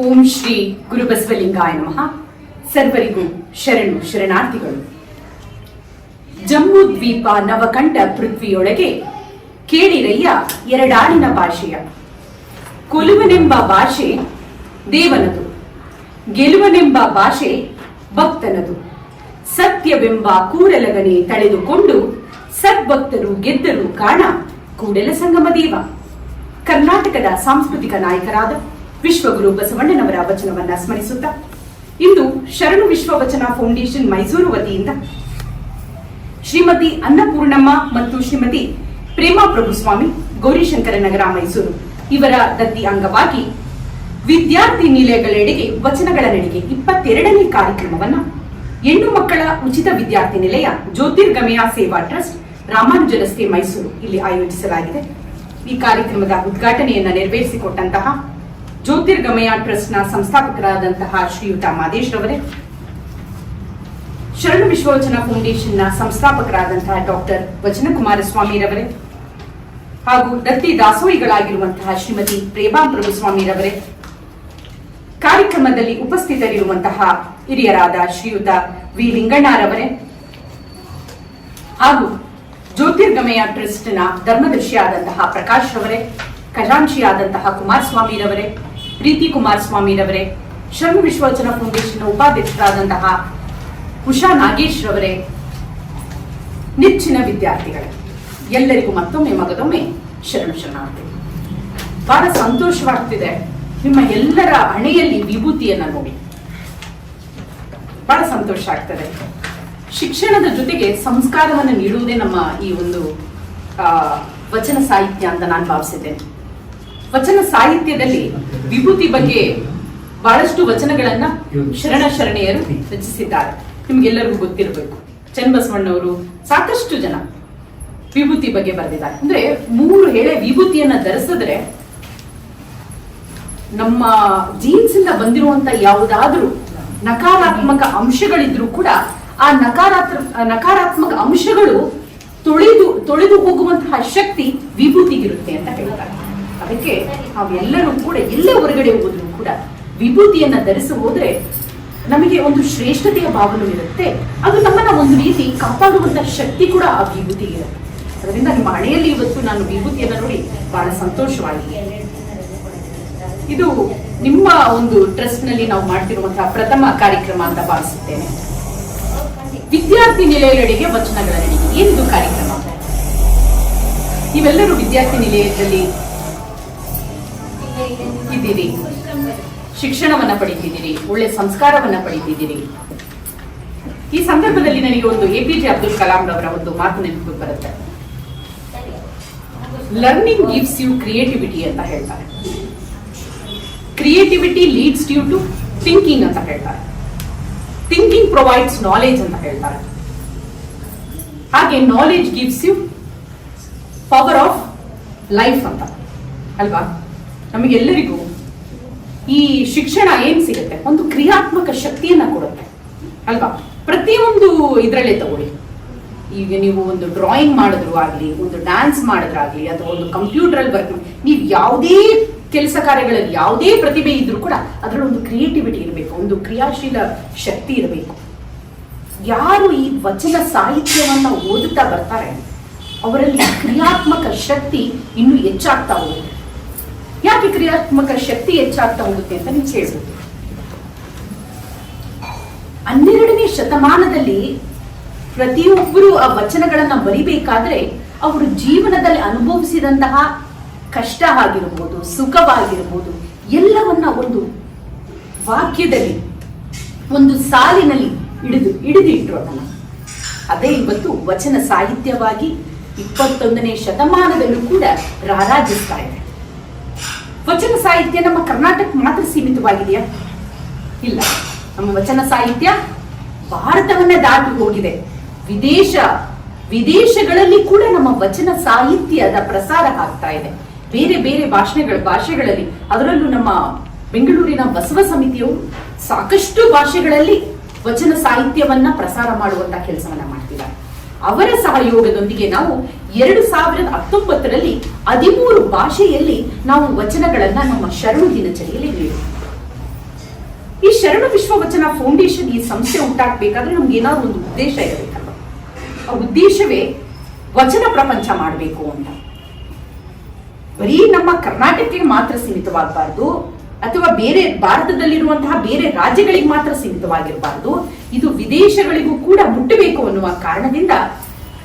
ಓಂ ಶ್ರೀ ಗುರುಬಸವಲಿಂಗಾಯ ನಮಃ. ಸರ್ವರಿಗೂ ಶರಣು ಶರಣಾರ್ಥಿಗಳು. ಜಮ್ಮು ದ್ವೀಪ ನವಕಂಠ ಪೃಥ್ವಿಯೊಳಗೆ ಕೇಳಿರಯ್ಯ ಎರಡಾಡಿನ ಭಾಷೆಯ. ಕೊಲುವನೆಂಬ ಭಾಷೆ ದೇವನದು. ಗೆಲುವನೆಂಬ ಭಾಷೆ ಭಕ್ತನದು. ಸತ್ಯವೆಂಬ ಕೂಡಲಗನೆ ತಳೆದುಕೊಂಡು ಸದ್ಭಕ್ತರು ಗೆದ್ದರು ಕಾಣ ಕೂಡಲ ಸಂಗಮ ದೇವ. ಕರ್ನಾಟಕದ ಸಾಂಸ್ಕೃತಿಕ ನಾಯಕರಾದ ವಿಶ್ವಗುರು ಬಸವಣ್ಣನವರ ವಚನವನ್ನ ಸ್ಮರಿಸುತ್ತಾ. ಇಂದು ಶರಣು ವಿಶ್ವ ವಚನ ಫೌಂಡೇಶನ್ ಮೈಸೂರು ವತಿಯಿಂದ ಶ್ರೀಮತಿ ಅನ್ನಪೂರ್ಣಮ್ಮ ಮತ್ತು ಶ್ರೀಮತಿ ಪ್ರೇಮಾ ಪ್ರಭುಸ್ವಾಮಿ, ಗೌರಿಶಂಕರ ನಗರ ಮೈಸೂರು. ಇವರ ದತ್ತಿ ಅಂಗವಾಗಿ ವಿದ್ಯಾರ್ಥಿ ನಿಲಯಗಳೆಡೆಗೆ ವಚನಗಳ ನಡಿಗೆ ಇಪ್ಪತ್ತೆರಡನೇ ಕಾರ್ಯಕ್ರಮವನ್ನು ಹೆಣ್ಣು ಮಕ್ಕಳ ಉಚಿತ ವಿದ್ಯಾರ್ಥಿ ನಿಲಯ, ಜ್ಯೋತಿರ್ಗಮಯ ಸೇವಾ ಟ್ರಸ್ಟ್ ರಾಮಾನುಜ ರಸ್ತೆ ಮೈಸೂರು ಇಲ್ಲಿ ಆಯೋಜಿಸಲಾಗಿದೆ. ಈ ಕಾರ್ಯಕ್ರಮದ ಉದ್ಘಾಟನೆಯನ್ನು ನೆರವೇರಿಸಿಕೊಟ್ಟಂತಹ ಜ್ಯೋತಿರ್ಗಮಯ ಟ್ರಸ್ಟ್ನ ಸಂಸ್ಥಾಪಕರಾದಂತಹ ಶ್ರೀಯುತ ಮಾದೇಶ್ ರವರೇ, ಶರಣ ವಿಶ್ವವಚನ ಫೌಂಡೇಶನ್ನ ಸಂಸ್ಥಾಪಕರಾದಂತಹ ಡಾಕ್ಟರ್ ವಚನಕುಮಾರ ಸ್ವಾಮಿರವರೇ ಹಾಗೂ ದತ್ತಿ ದಾಸೋಯಿಗಳಾಗಿರುವಂತಹ ಶ್ರೀಮತಿ ಪ್ರೇಮಾ ಪ್ರಭುಸ್ವಾಮಿರವರೇ ಕಾರ್ಯಕ್ರಮದಲ್ಲಿ ಉಪಸ್ಥಿತರಿರುವಂತಹ ಹಿರಿಯರಾದ ಶ್ರೀಯುತ ವಿ ಲಿಂಗಣ್ಣರವರೇ ಹಾಗೂ ಜ್ಯೋತಿರ್ಗಮಯ ಟ್ರಸ್ಟ್ನ ಧರ್ಮದರ್ಶಿಯಾದಂತಹ ಪ್ರಕಾಶ್ ರವರೇ, ಖಜಾಂಚಿಯಾದಂತಹ ಕುಮಾರಸ್ವಾಮಿರವರೇ ಪ್ರೀತಿ ಕುಮಾರಸ್ವಾಮಿರವರೇ, ಶ್ರಮ ವಿಶ್ವಚನ ಫೌಂಡೇಶನ್ ಉಪಾಧ್ಯಕ್ಷರಾದಂತಹ ಉಷಾ ನಾಗೇಶ್ ರವರೇ ನೆಚ್ಚಿನ ವಿದ್ಯಾರ್ಥಿಗಳೇ, ಎಲ್ಲರಿಗೂ ಮತ್ತೊಮ್ಮೆ ಮಗದೊಮ್ಮೆ ಶರಣ ಶರಣಾರ್ಥಿ. ಬಹಳ ಸಂತೋಷವಾಗ್ತಿದೆ ನಿಮ್ಮ ಎಲ್ಲರ ಹಣೆಯಲ್ಲಿ ವಿಭೂತಿಯನ್ನ ನೋಡಿ. ಬಹಳ ಸಂತೋಷ ಆಗ್ತದೆ. ಶಿಕ್ಷಣದ ಜೊತೆಗೆ ಸಂಸ್ಕಾರವನ್ನು ನೀಡುವುದೇ ನಮ್ಮ ಈ ಒಂದು ವಚನ ಸಾಹಿತ್ಯ ಅಂತ ನಾನು ಭಾವಿಸಿದ್ದೇನೆ. ವಚನ ಸಾಹಿತ್ಯದಲ್ಲಿ ವಿಭೂತಿ ಬಗ್ಗೆ ಬಹಳಷ್ಟು ವಚನಗಳನ್ನ ಶರಣ ಶರಣೆಯರು ರಚಿಸಿದ್ದಾರೆ. ನಿಮ್ಗೆಲ್ಲರಿಗೂ ಗೊತ್ತಿರಬೇಕು. ಚನ್ನಬಸವಣ್ಣವರು ಸಾಕಷ್ಟು ಜನ ವಿಭೂತಿ ಬಗ್ಗೆ ಬರೆದಿದ್ದಾರೆ. ಅಂದ್ರೆ ಮೂರು ಹೇಳೆ ವಿಭೂತಿಯನ್ನ ಧರಿಸಿದ್ರೆ ನಮ್ಮ ಜೀನ್ಸ್ ಇಂದ ಬಂದಿರುವಂತ ಯಾವುದಾದ್ರೂ ನಕಾರಾತ್ಮಕ ಅಂಶಗಳಿದ್ರೂ ಕೂಡ ಆ ನಕಾರಾತ್ಮಕ ನಕಾರಾತ್ಮಕ ಅಂಶಗಳು ತೊಳೆದು ತೊಳೆದು ಹೋಗುವಂತಹ ಶಕ್ತಿ ವಿಭೂತಿಗಿರುತ್ತೆ ಅಂತ ಹೇಳ್ತಾರೆ. ಅದಕ್ಕೆ ನಾವೆಲ್ಲರೂ ಕೂಡ ಎಲ್ಲೇ ಹೊರಗಡೆ ಹೋದ್ರು ಕೂಡ ವಿಭೂತಿಯನ್ನ ಧರಿಸಿ ಹೋದ್ರೆ ನಮಗೆ ಒಂದು ಶ್ರೇಷ್ಠತೆಯ ಭಾವನೆ ಇರುತ್ತೆ. ಅದು ನಮ್ಮನ್ನ ಒಂದು ರೀತಿ ಕಾಪಾಡುವಂತ ಶಕ್ತಿ ಕೂಡ ಆ ವಿಭೂತಿಗೆ ಇರುತ್ತೆ. ಅದರಿಂದ ನಿಮ್ಮ ಹಣೆಯಲ್ಲಿ ಇವತ್ತು ನಾನು ವಿಭೂತಿಯನ್ನ ನೋಡಿ ಬಹಳ ಸಂತೋಷವಾಗಿದೆ ಇದು ನಿಮ್ಮ ಒಂದು ಟ್ರಸ್ಟ್ನಲ್ಲಿ ನಾವು ಮಾಡ್ತಿರುವಂತಹ ಪ್ರಥಮ ಕಾರ್ಯಕ್ರಮ ಅಂತ ಭಾವಿಸುತ್ತೇನೆ. ವಿದ್ಯಾರ್ಥಿ ನಿಲಯಗಳಿಗೆ ವಚನಗಳ ಏನಿದು ಕಾರ್ಯಕ್ರಮ? ನೀವೆಲ್ಲರೂ ವಿದ್ಯಾರ್ಥಿ ನಿಲಯದಲ್ಲಿ ಇದ್ದೀರಿ. ಶಿಕ್ಷಣವನ್ನ ಪಡಿತಿದ್ದೀರಿ. ಒಳ್ಳೆ ಸಂಸ್ಕಾರವನ್ನ ಪಡಿತಿದ್ದೀರಿ. ಈ ಸಂದರ್ಭದಲ್ಲಿ ನನಗೆ ಒಂದು A P J Abdul Kalam ರವರ ಒಂದು ಮಾತು ನೆನಪು ಬರುತ್ತೆ. ಲರ್ನಿಂಗ್ ಗಿವ್ಸ್ ಯು ಕ್ರಿಯೇಟಿವಿಟಿ ಅಂತ ಹೇಳ್ತಾರೆ. Creativity leads you to thinking ಅಂತ ಹೇಳ್ತಾರೆ. ಥಿಂಕಿಂಗ್ ಪ್ರೊವೈಡ್ಸ್ ನಾಲೆಜ್ ಅಂತ ಹೇಳ್ತಾರೆ. ಹಾಗೆ knowledge gives you power of life ಅಂತ. ಅಲ್ವಾ? ನಮಗೆಲ್ಲರಿಗೂ ಈ ಶಿಕ್ಷಣ ಏನ್ ಸಿಗುತ್ತೆ? ಒಂದು ಕ್ರಿಯಾತ್ಮಕ ಶಕ್ತಿಯನ್ನ ಕೊಡುತ್ತೆ. ಅಲ್ವಾ? ಪ್ರತಿಯೊಂದು ಇದರಲ್ಲೇ ತಗೊಳ್ಳಿ. ಈಗ ನೀವು ಒಂದು ಡ್ರಾಯಿಂಗ್ ಮಾಡಿದ್ರು ಆಗ್ಲಿ, ಒಂದು ಡ್ಯಾನ್ಸ್ ಮಾಡಿದ್ರಾಗ್ಲಿ ಅಥವಾ ಒಂದು ಕಂಪ್ಯೂಟರ್ ಅಲ್ಲಿ ವರ್ಕ್ ನೀವು ಯಾವುದೇ ಕೆಲಸ ಕಾರ್ಯಗಳಲ್ಲಿ ಯಾವುದೇ ಪ್ರತಿಭೆ ಇದ್ರೂ ಕೂಡ ಅದರಲ್ಲಿ ಒಂದು ಕ್ರಿಯೇಟಿವಿಟಿ ಇರಬೇಕು, ಒಂದು ಕ್ರಿಯಾಶೀಲ ಶಕ್ತಿ ಇರಬೇಕು. ಯಾರು ಈ ವಚನ ಸಾಹಿತ್ಯವನ್ನ ಓದುತ್ತಾ ಬರ್ತಾರೆ, ಅವರಲ್ಲಿ ಕ್ರಿಯಾತ್ಮಕ ಶಕ್ತಿ ಇನ್ನೂ ಹೆಚ್ಚಾಗ್ತಾ ಹೋಗುತ್ತೆ. ಯಾಕೆ ಕ್ರಿಯಾತ್ಮಕ ಶಕ್ತಿ ಹೆಚ್ಚಾಗ್ತಾ ಹೋಗುತ್ತೆ ಅಂತ ನೀವು ಹೇಳ್ಬೋದು ಹನ್ನೆರಡನೇ ಶತಮಾನದಲ್ಲಿ ಪ್ರತಿಯೊಬ್ಬರು ಆ ವಚನಗಳನ್ನ ಬರಿಬೇಕಾದ್ರೆ ಅವರು ಜೀವನದಲ್ಲಿ ಅನುಭವಿಸಿದಂತಹ ಕಷ್ಟ ಆಗಿರ್ಬೋದು, ಸುಖವಾಗಿರ್ಬೋದು, ಎಲ್ಲವನ್ನ ಒಂದು ವಾಕ್ಯದಲ್ಲಿ, ಒಂದು ಸಾಲಿನಲ್ಲಿ ಹಿಡಿದು, ಹಿಡಿದಿಟ್ರು ಅದನ್ನ. ಅದೇ ಇವತ್ತು ವಚನ ಸಾಹಿತ್ಯವಾಗಿ ಇಪ್ಪತ್ತೊಂದನೇ ಶತಮಾನದಲ್ಲೂ ಕೂಡ ರಾರಾಜಿಸ್ತಾ ಇದೆ. ವಚನ ಸಾಹಿತ್ಯ ನಮ್ಮ ಕರ್ನಾಟಕ ಮಾತ್ರ ಸೀಮಿತವಾಗಿದೆಯಾ ಇಲ್ಲ, ನಮ್ಮ ವಚನ ಸಾಹಿತ್ಯ ಭಾರತವನ್ನ ದಾಟಿ ಹೋಗಿದೆ. ವಿದೇಶ, ವಿದೇಶಗಳಲ್ಲಿ ಕೂಡ ನಮ್ಮ ವಚನ ಸಾಹಿತ್ಯದ ಪ್ರಸಾರ ಆಗ್ತಾ ಇದೆ. ಬೇರೆ ಬೇರೆ ಭಾಷೆಗಳ, ಭಾಷೆಗಳಲ್ಲಿ, ಅದರಲ್ಲೂ ನಮ್ಮ ಬೆಂಗಳೂರಿನ ಬಸವ ಸಮಿತಿಯು ಸಾಕಷ್ಟು ಭಾಷೆಗಳಲ್ಲಿ ವಚನ ಸಾಹಿತ್ಯವನ್ನ ಪ್ರಸಾರ ಮಾಡುವಂತ ಕೆಲಸವನ್ನ ಮಾಡ್ತಿದ್ದಾರೆ. ಅವರ ಸಹಯೋಗದೊಂದಿಗೆ ನಾವು ಎರಡು ಸಾವಿರದ ಹತ್ತೊಂಬತ್ತರಲ್ಲಿ ಹದಿಮೂರು ಭಾಷೆಯಲ್ಲಿ ನಾವು ವಚನಗಳನ್ನ ನಮ್ಮ ಶರಣು ದಿನಚರಿಯಲ್ಲಿ ಈ ಶರಣ ವಿಶ್ವವಚನ ಫೌಂಡೇಶನ್ ಈ ಸಂಸ್ಥೆ ಉಂಟಾಗಬೇಕಾದ್ರೆ ನಮ್ಗೆ ಏನಾದ್ರು ಒಂದು ಉದ್ದೇಶ ಇರಬೇಕಲ್ಲ ಆ ಉದ್ದೇಶವೇ ವಚನ ಪ್ರಪಂಚ ಮಾಡಬೇಕು ಅಂತ. ಬರೀ ನಮ್ಮ ಕರ್ನಾಟಕಕ್ಕೆ ಮಾತ್ರ ಸೀಮಿತವಾಗಬಾರ್ದು, ಅಥವಾ ಬೇರೆ ಭಾರತದಲ್ಲಿರುವಂತಹ ಬೇರೆ ರಾಜ್ಯಗಳಿಗೆ ಮಾತ್ರ ಸೀಮಿತವಾಗಿರಬಾರ್ದು, ಇದು ವಿದೇಶಗಳಿಗೂ ಕೂಡ ಮುಟ್ಟಬೇಕು ಅನ್ನುವ ಕಾರಣದಿಂದ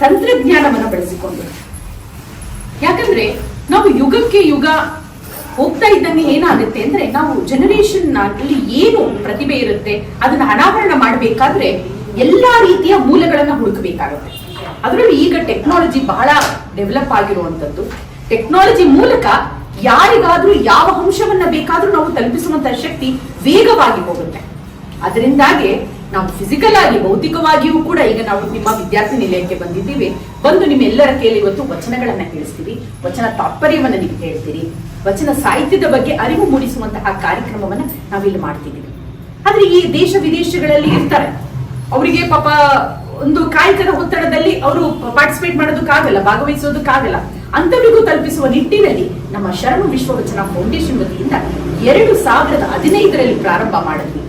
ತಂತ್ರಜ್ಞಾನವನ್ನು ಬಳಸಿಕೊಂಡು. ಯಾಕಂದ್ರೆ ನಾವು ಯುಗಕ್ಕೆ ಯುಗ ಹೋಗ್ತಾ ಇದ್ದಂಗೆ ಏನಾಗುತ್ತೆ ಅಂದ್ರೆ ನಾವು ಜನರೇಷನ್ ಅಲ್ಲಿ ಏನು ಪ್ರತಿಭೆ ಇರುತ್ತೆ, ಅದನ್ನ ಅನಾವರಣ ಮಾಡಬೇಕಾದ್ರೆ ಎಲ್ಲಾ ರೀತಿಯ ಮೂಲಗಳನ್ನ ಹುಡುಕಬೇಕಾಗುತ್ತೆ. ಅದರಲ್ಲಿ ಈಗ ಟೆಕ್ನಾಲಜಿ ಬಹಳ ಡೆವಲಪ್ ಆಗಿರುವಂತದ್ದು. ಟೆಕ್ನಾಲಜಿ ಮೂಲಕ ಯಾರಿಗಾದ್ರೂ ಯಾವ ಅಂಶವನ್ನ ಬೇಕಾದ್ರೂ ನಾವು ತಲುಪಿಸುವಂತಹ ಶಕ್ತಿ ವೇಗವಾಗಿ ಹೋಗುತ್ತೆ. ಅದರಿಂದಾಗಿ ನಾವು ಫಿಸಿಕಲ್ ಆಗಿ, ಭೌತಿಕವಾಗಿಯೂ ಕೂಡ ಈಗ ನಾವು ನಿಮ್ಮ ವಿದ್ಯಾರ್ಥಿ ನಿಲಯಕ್ಕೆ ಬಂದಿದ್ದೀವಿ. ಬಂದು ನಿಮ್ಮೆಲ್ಲರ ಕೇಳಿ ಇವತ್ತು ವಚನಗಳನ್ನ ಕೇಳಿಸ್ತೀವಿ. ವಚನ ತಾತ್ಪರ್ಯವನ್ನ ನೀವು ಹೇಳ್ತೀರಿ. ವಚನ ಸಾಹಿತ್ಯದ ಬಗ್ಗೆ ಅರಿವು ಮೂಡಿಸುವಂತಹ ಕಾರ್ಯಕ್ರಮವನ್ನ ನಾವಿಲ್ಲಿ ಮಾಡ್ತಿದ್ದೀವಿ. ಆದ್ರೆ ಈ ದೇಶ ವಿದೇಶಗಳಲ್ಲಿ ಇರ್ತಾರೆ. ಅವರಿಗೆ ಪಾಪ ಒಂದು ಕಾಯಕದ ಒತ್ತಡದಲ್ಲಿ ಅವರು ಪಾರ್ಟಿಸಿಪೇಟ್ ಮಾಡೋದಕ್ಕಾಗಲ್ಲ ಭಾಗವಹಿಸೋದಕ್ಕಾಗಲ್ಲ ಅಂತವರಿಗೂ ತಲುಪಿಸುವ ನಿಟ್ಟಿನಲ್ಲಿ ನಮ್ಮ ಶರಣು ವಿಶ್ವವಚನ ಫೌಂಡೇಶನ್ ವತಿಯಿಂದ ಎರಡು ಸಾವಿರದ ಹದಿನೈದರಲ್ಲಿ ಪ್ರಾರಂಭ ಮಾಡಿದ್ವಿ.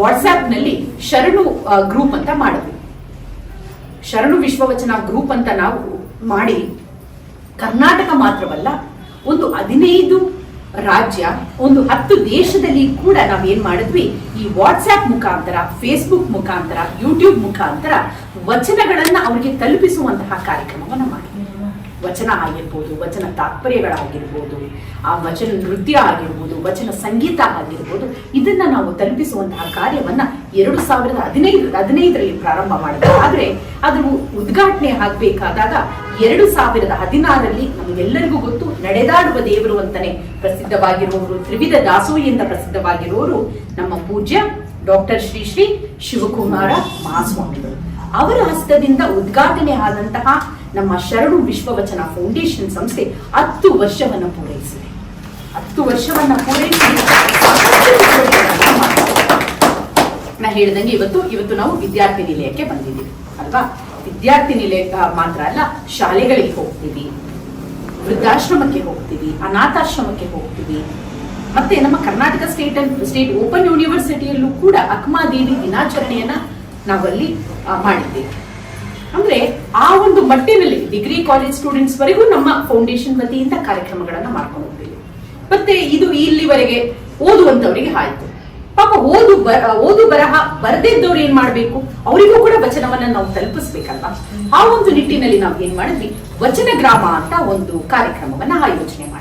ವಾಟ್ಸ್ಆಪ್ನಲ್ಲಿ ಶರಣು ಗ್ರೂಪ್ ಅಂತ ಮಾಡಿದ್ವಿ. ಶರಣು ವಿಶ್ವವಚನ ಗ್ರೂಪ್ ಅಂತ ನಾವು ಮಾಡಿ, ಕರ್ನಾಟಕ ಮಾತ್ರವಲ್ಲ, ಒಂದು ಹದಿನೈದು ರಾಜ್ಯ, ಒಂದು ಹತ್ತು ದೇಶದಲ್ಲಿ ಕೂಡ ನಾವೇನ್ ಮಾಡಿದ್ವಿ, ಈ ವಾಟ್ಸ್ಆಪ್ ಮುಖಾಂತರ ಫೇಸ್ಬುಕ್ ಮುಖಾಂತರ ಯೂಟ್ಯೂಬ್ ಮುಖಾಂತರ ವಚನಗಳನ್ನ ಅವರಿಗೆ ತಲುಪಿಸುವಂತಹ ಕಾರ್ಯಕ್ರಮವನ್ನು ಮಾಡಿದ್ವಿ. ವಚನ ಆಗಿರ್ಬೋದು ವಚನ ತಾತ್ಪರ್ಯಗಳಾಗಿರ್ಬೋದು, ಆ ವಚನ ನೃತ್ಯ ಆಗಿರ್ಬೋದು, ವಚನ ಸಂಗೀತ ಆಗಿರ್ಬೋದು, ಇದನ್ನು ನಾವು ತಲುಪಿಸುವಂತಹ ಕಾರ್ಯವನ್ನು ಎರಡು ಸಾವಿರದ ಹದಿನೈದು, ಹದಿನೈದರಲ್ಲಿ ಪ್ರಾರಂಭ ಮಾಡಿದ್ವಿ ಆದರೆ ಅದು ಉದ್ಘಾಟನೆ ಆಗಬೇಕಾದಾಗ ಎರಡು ಸಾವಿರದ ಹದಿನಾರರಲ್ಲಿ ನಮಗೆಲ್ಲರಿಗೂ ಗೊತ್ತು, ನಡೆದಾಡುವ ದೇವರು ಅಂತಾನೆ ಪ್ರಸಿದ್ಧವಾಗಿರುವವರು ತ್ರಿವಿಧ ದಾಸೋಹಿಯಿಂದ ಪ್ರಸಿದ್ಧವಾಗಿರುವವರು ನಮ್ಮ ಪೂಜ್ಯ ಡಾಕ್ಟರ್ ಶ್ರೀ ಶ್ರೀ ಶಿವಕುಮಾರ ಮಹಾಸ್ವಾಮಿಗಳು. ಅವರ ಹಸ್ತದಿಂದ ಉದ್ಘಾಟನೆ ಆದಂತಹ ನಮ್ಮ ಶರಣು ವಿಶ್ವವಚನ ಫೌಂಡೇಶನ್ ಸಂಸ್ಥೆ ಹತ್ತು ವರ್ಷವನ್ನು ಪೂರೈಸಿದೆ. ಹತ್ತು ವರ್ಷವನ್ನ ಪೂರೈಸಿ ನಾ ಹೇಳ್ದಂಗೆ ಇವತ್ತು ಇವತ್ತು ನಾವು ವಿದ್ಯಾರ್ಥಿ ನಿಲಯಕ್ಕೆ ಬಂದಿದ್ದೀವಿ, ಅಲ್ವಾ? ವಿದ್ಯಾರ್ಥಿ ನಿಲಯ ಮಾತ್ರ ಅಲ್ಲ, ಶಾಲೆಗಳಿಗೆ ಹೋಗ್ತೀವಿ, ವೃದ್ಧಾಶ್ರಮಕ್ಕೆ ಹೋಗ್ತೀವಿ, ಅನಾಥಾಶ್ರಮಕ್ಕೆ ಹೋಗ್ತೀವಿ. ಮತ್ತೆ ನಮ್ಮ ಕರ್ನಾಟಕ ಸ್ಟೇಟ್ ಸ್ಟೇಟ್ ಓಪನ್ ಯೂನಿವರ್ಸಿಟಿಯಲ್ಲೂ ಕೂಡ ಅಕ್ಮಾದೇವಿ ದಿನಾಚರಣೆಯನ್ನ ನಾವಲ್ಲಿ ಮಾಡಿದ್ದೇವೆ. ಅಂದ್ರೆ ಆ ಒಂದು ಮಟ್ಟಿನಲ್ಲಿ ಡಿಗ್ರಿ ಕಾಲೇಜ್ ಸ್ಟೂಡೆಂಟ್ಸ್ ವರೆಗೂ ನಮ್ಮ ಫೌಂಡೇಶನ್ ವತಿಯಿಂದ ಕಾರ್ಯಕ್ರಮಗಳನ್ನ ಮಾಡ್ಕೊಂಡು ಹೋಗ್ತೀವಿ. ಮತ್ತೆ ಇದು ಇಲ್ಲಿವರೆಗೆ ಓದುವಂತವರಿಗೆ ಆಯ್ತು. ಪಾಪ ಓದು ಓದು ಬರಹ ಬರದಿದ್ದವ್ರು ಏನ್ ಮಾಡ್ಬೇಕು? ಅವರಿಗೂ ಕೂಡ ವಚನವನ್ನ ನಾವು ತಲುಪಿಸ್ಬೇಕಲ್ವಾ? ಆ ಒಂದು ನಿಟ್ಟಿನಲ್ಲಿ ನಾವು ಏನ್ ಮಾಡಿದ್ವಿ? ವಚನ ಗ್ರಾಮ ಅಂತ ಒಂದು ಕಾರ್ಯಕ್ರಮವನ್ನ ಆಯೋಜನೆ ಆ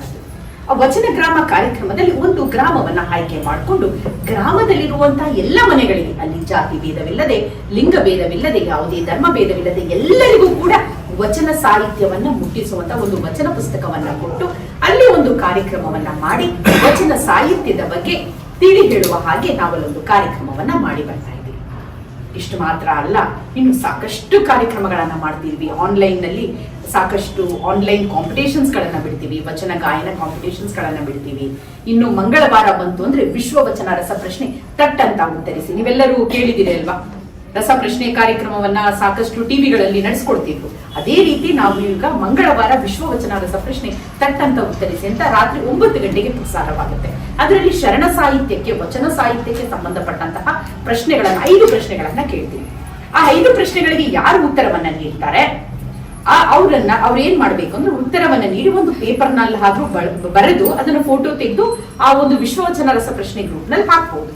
ವಚನ ಗ್ರಾಮ ಕಾರ್ಯಕ್ರಮದಲ್ಲಿ ಒಂದು ಗ್ರಾಮವನ್ನ ಆಯ್ಕೆ ಮಾಡಿಕೊಂಡು ಗ್ರಾಮದಲ್ಲಿರುವಂತಹ ಎಲ್ಲ ಮನೆಗಳಿಗೆ ಅಲ್ಲಿ ಜಾತಿ ಭೇದವಿಲ್ಲದೆ, ಲಿಂಗ ಭೇದವಿಲ್ಲದೆ, ಯಾವುದೇ ಧರ್ಮ ಭೇದವಿಲ್ಲದೆ ಎಲ್ಲರಿಗೂ ಕೂಡ ವಚನ ಸಾಹಿತ್ಯವನ್ನ ಮುಟ್ಟಿಸುವಂತ ಒಂದು ವಚನ ಪುಸ್ತಕವನ್ನ ಕೊಟ್ಟು ಅಲ್ಲಿ ಒಂದು ಕಾರ್ಯಕ್ರಮವನ್ನ ಮಾಡಿ ವಚನ ಸಾಹಿತ್ಯದ ಬಗ್ಗೆ ತಿಳಿ ಹೇಳುವ ಹಾಗೆ ನಾವಲ್ಲೊಂದು ಕಾರ್ಯಕ್ರಮವನ್ನ ಮಾಡಿ ಬರ್ತಾ ಇಷ್ಟು ಮಾತ್ರ ಅಲ್ಲ, ಇನ್ನು ಸಾಕಷ್ಟು ಕಾರ್ಯಕ್ರಮಗಳನ್ನ ಮಾಡ್ತಿದ್ವಿ ಆನ್ಲೈನ್ನಲ್ಲಿ. ಸಾಕಷ್ಟು ಆನ್ಲೈನ್ ಕಾಂಪಿಟೇಷನ್ಸ್ ಗಳನ್ನ ಬಿಡ್ತೀವಿ, ವಚನ ಗಾಯನ ಕಾಂಪಿಟೇಷನ್ಸ್ ಗಳನ್ನ ಬಿಡ್ತೀವಿ. ಇನ್ನು ಮಂಗಳವಾರ ಬಂತು ಅಂದ್ರೆ ವಿಶ್ವ ವಚನ ರಸಪ್ರಶ್ನೆ ತಟ್ ಅಂತ ಉತ್ತರಿಸಿ. ನೀವೆಲ್ಲರೂ ಕೇಳಿದಿರಿ ಅಲ್ವಾ? ರಸಪ್ರಶ್ನೆ ಕಾರ್ಯಕ್ರಮವನ್ನ ಸಾಕಷ್ಟು ಟಿವಿಗಳಲ್ಲಿ ನಡೆಸ್ಕೊಡ್ತಿದ್ರು. ಅದೇ ರೀತಿ ನಾವು ಈಗ ಮಂಗಳವಾರ ವಿಶ್ವ ವಚನ ರಸಪ್ರಶ್ನೆ ತಟ್ ಅಂತ ಉತ್ತರಿಸಿ ಅಂತ ರಾತ್ರಿ ಒಂಬತ್ತು ಗಂಟೆಗೆ ಪ್ರಸಾರವಾಗುತ್ತೆ. ಅದರಲ್ಲಿ ಶರಣ ಸಾಹಿತ್ಯಕ್ಕೆ, ವಚನ ಸಾಹಿತ್ಯಕ್ಕೆ ಸಂಬಂಧಪಟ್ಟಂತಹ ಪ್ರಶ್ನೆಗಳನ್ನ, ಐದು ಪ್ರಶ್ನೆಗಳನ್ನ ಕೇಳ್ತೀವಿ. ಆ ಐದು ಪ್ರಶ್ನೆಗಳಿಗೆ ಯಾರು ಉತ್ತರವನ್ನ ನೀಡ್ತಾರೆ? ಆ ಅವರನ್ನ ಅವ್ರು ಏನ್ ಮಾಡ್ಬೇಕು ಅಂದ್ರೆ ಉತ್ತರವನ್ನ ನೀಡಿ ಒಂದು ಪೇಪರ್ನಲ್ಲಿ ಆದ್ರೂ ಬರೆದು ಅದನ್ನ ಫೋಟೋ ತೆಗೆದು ಆ ಒಂದು ವಿಶ್ವವಚನ ರಸಪ್ರಶ್ನೆ ಗ್ರೂಪ್ನಲ್ಲಿ ಹಾಕ್ಬಹುದು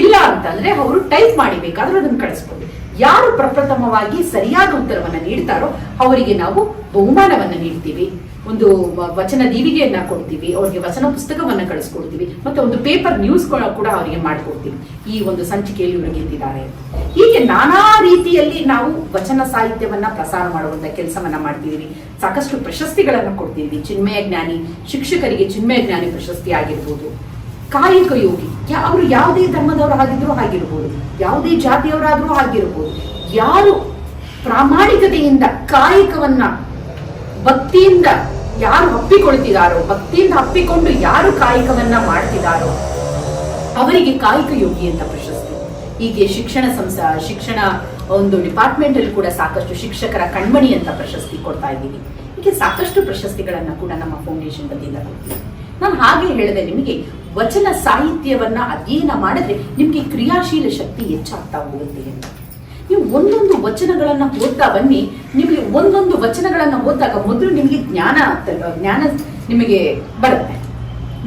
ಇಲ್ಲ ಅಂತಂದ್ರೆ ಅವರು ಟೈಪ್ ಮಾಡಿ ಬೇಕಾದ್ರೂ ಅದನ್ನ ಕಳಿಸ್ಬೋದು. ಯಾರು ಪ್ರಪ್ರಥಮವಾಗಿ ಸರಿಯಾದ ಉತ್ತರವನ್ನ ನೀಡ್ತಾರೋ ಅವರಿಗೆ ನಾವು ಬಹುಮಾನವನ್ನ ನೀಡ್ತೀವಿ. ಒಂದು ವಚನ ದೀವಿಗೆಯನ್ನ ಕೊಡ್ತೀವಿ, ಅವರಿಗೆ ವಚನ ಪುಸ್ತಕವನ್ನ ಕಳಿಸ್ಕೊಡ್ತೀವಿ, ಮತ್ತೆ ಒಂದು ಪೇಪರ್ ನ್ಯೂಸ್ ಕೂಡ ಅವರಿಗೆ ಮಾಡ್ಕೊಡ್ತೀವಿ. ಈ ಒಂದು ಸಂಚಿಕೆಯಲ್ಲಿ ಇವರು ಗೆದ್ದಿದ್ದಾರೆ ಹೀಗೆ ನಾನಾ ರೀತಿಯಲ್ಲಿ ನಾವು ವಚನ ಸಾಹಿತ್ಯವನ್ನ ಪ್ರಸಾರ ಮಾಡುವಂತ ಕೆಲಸವನ್ನ ಮಾಡ್ತಿದೀವಿ. ಸಾಕಷ್ಟು ಪ್ರಶಸ್ತಿಗಳನ್ನು ಕೊಡ್ತಿದ್ವಿ. ಚಿನ್ಮಯ ಜ್ಞಾನಿ, ಶಿಕ್ಷಕರಿಗೆ ಚಿನ್ಮಯ ಜ್ಞಾನಿ ಪ್ರಶಸ್ತಿ ಆಗಿರ್ಬೋದು. ಕಾಯಕ ಯೋಗಿ ಅವರು ಯಾವುದೇ ಧರ್ಮದವರು ಆಗಿದ್ರು ಆಗಿರ್ಬೋದು. ಯಾವುದೇ ಜಾತಿಯವರಾದ್ರೂ ಆಗಿರ್ಬೋದು. ಯಾರು ಪ್ರಾಮಾಣಿಕತೆಯಿಂದ ಕಾಯಕವನ್ನ, ಭಕ್ತಿಯಿಂದ ಯಾರು ಹಪ್ಪಿಕೊಳ್ತಿದಾರೋ ಭಕ್ತಿಯಿಂದ ಅಪ್ಪಿಕೊಂಡು ಯಾರು ಕಾಯಕವನ್ನ ಮಾಡ್ತಿದಾರೋ, ಅವರಿಗೆ ಕಾಯಕ ಯೋಗಿ ಅಂತ ಪ್ರಶಸ್ತಿ. ಹೀಗೆ ಶಿಕ್ಷಣ ಸಂಸ್ಥೆ ಶಿಕ್ಷಣ ಒಂದು ಡಿಪಾರ್ಟ್ಮೆಂಟ್ ಅಲ್ಲಿ ಕೂಡ ಸಾಕಷ್ಟು ಶಿಕ್ಷಕರ ಕಣ್ಮಣಿ ಅಂತ ಪ್ರಶಸ್ತಿ ಕೊಡ್ತಾ ಇದ್ದೀವಿ ಹೀಗೆ ಸಾಕಷ್ಟು ಪ್ರಶಸ್ತಿಗಳನ್ನ ಕೂಡ ನಮ್ಮ ಫೌಂಡೇಶನ್ ವತಿಯಿಂದ ಕೊಡ್ತೀವಿ ನಾನು ಹಾಗೆ ಹೇಳಿದೆ ನಿಮಗೆ, ವಚನ ಸಾಹಿತ್ಯವನ್ನ ಅಧ್ಯಯನ ಮಾಡಿದ್ರೆ ನಿಮ್ಗೆ ಕ್ರಿಯಾಶೀಲ ಶಕ್ತಿ ಹೆಚ್ಚಾಗ್ತಾ ಹೋಗುತ್ತೆ ಅಂತ. ನೀವು ಒಂದೊಂದು ವಚನಗಳನ್ನ ಓದ್ತಾ ಬನ್ನಿ, ನಿಮಗೆ ಒಂದೊಂದು ವಚನಗಳನ್ನ ಓದಿದಾಗ ಮೊದಲು ನಿಮಗೆ ಜ್ಞಾನ ಜ್ಞಾನ ನಿಮಗೆ ಬರುತ್ತೆ.